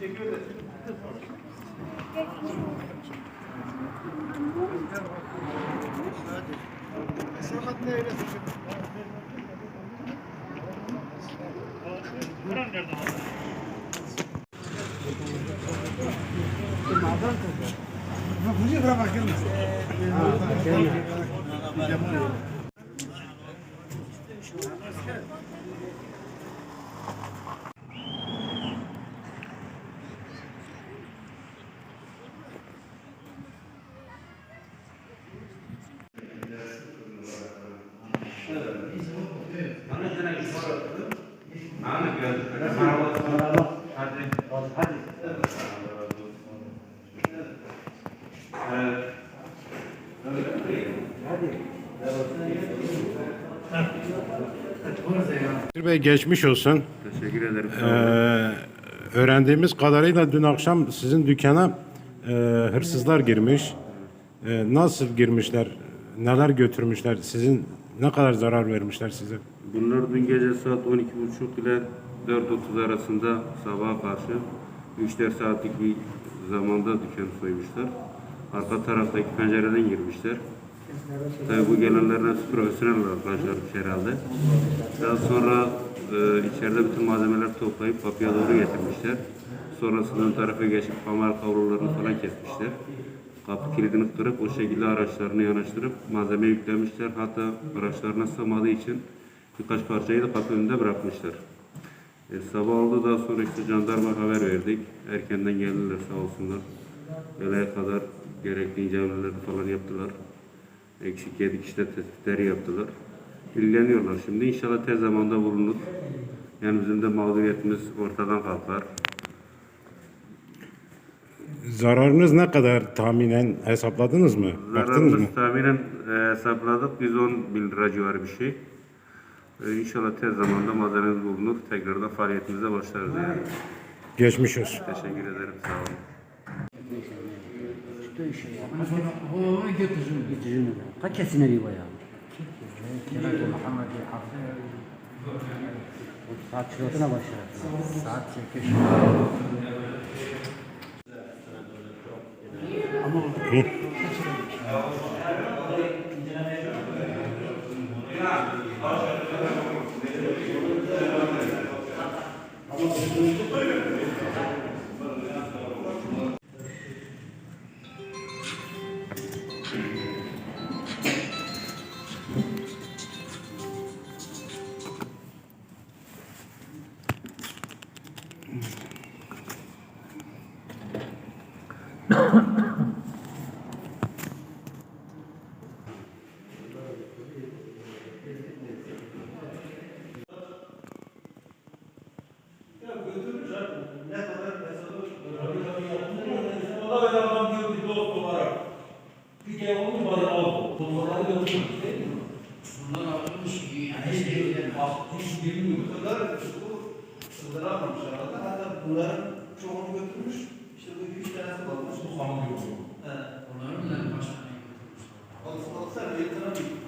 Teşekkür ederim. Samat ne öyle düşün? Buran nerede var? Mağdan kalkar. Bu buraya bırak gelmez. Ha, gelmez. Bekir Bey geçmiş olsun. Teşekkür ederim. Ee, öğrendiğimiz kadarıyla dün akşam sizin dükkana e, hırsızlar girmiş. E, nasıl girmişler? Neler götürmüşler? Sizin ne kadar zarar vermişler size? Bunlar dün gece saat 12.30 ile 4.30 arasında sabaha karşı 3-4 saatlik bir zamanda dükkanı soymuşlar. Arka taraftaki pencereden girmişler. Tabii bu gelenlerin hepsi profesyonel arkadaşlarmış herhalde. Daha sonra e, içeride bütün malzemeler toplayıp kapıya doğru getirmişler. Sonrasında tarafa geçip kamera kavrularını falan kesmişler. Kapı kilidini kırıp o şekilde araçlarını yanaştırıp malzeme yüklemişler. Hatta araçlarına sığmadığı için birkaç parçayı da kapı önünde bırakmışlar. E, sabah oldu daha sonra işte jandarma haber verdik. Erkenden geldiler sağ olsunlar. Öğleye kadar gerekli incelemeleri falan yaptılar. Eksik yedik işte tespitleri yaptılar. İlgileniyorlar şimdi. İnşallah tez zamanda bulunur. Yani bizim de mağduriyetimiz ortadan kalkar. Zararınız ne kadar tahminen hesapladınız mı? Baktınız mı? Zararımız tahminen e, hesapladık. 110 bin lira civarı bir şey. E, inşallah tez zamanda malzememiz bulunur. Tekrardan faaliyetimize başlarız yani. Geçmiş olsun. Teşekkür ederim. Sağ olun. هو يجتزم يجتزم قد كسنا لي وياه محمد حافظ saat 응. No. Şurasına başlar. Saat 8. Ona ben adam diyor bir dost olarak. Bir kere olmuş bana al. Bunları gördüm değil mi? Bunlar almış ki yani şey bak hiç bilmiyor. Bu kadar bu sığdıramamış arada. Hatta bunların çoğunu götürmüş. İşte bu üç tanesi kalmış. Bu hamur yok. He. Onların da başka ne götürmüş? Olsa olsa bir tane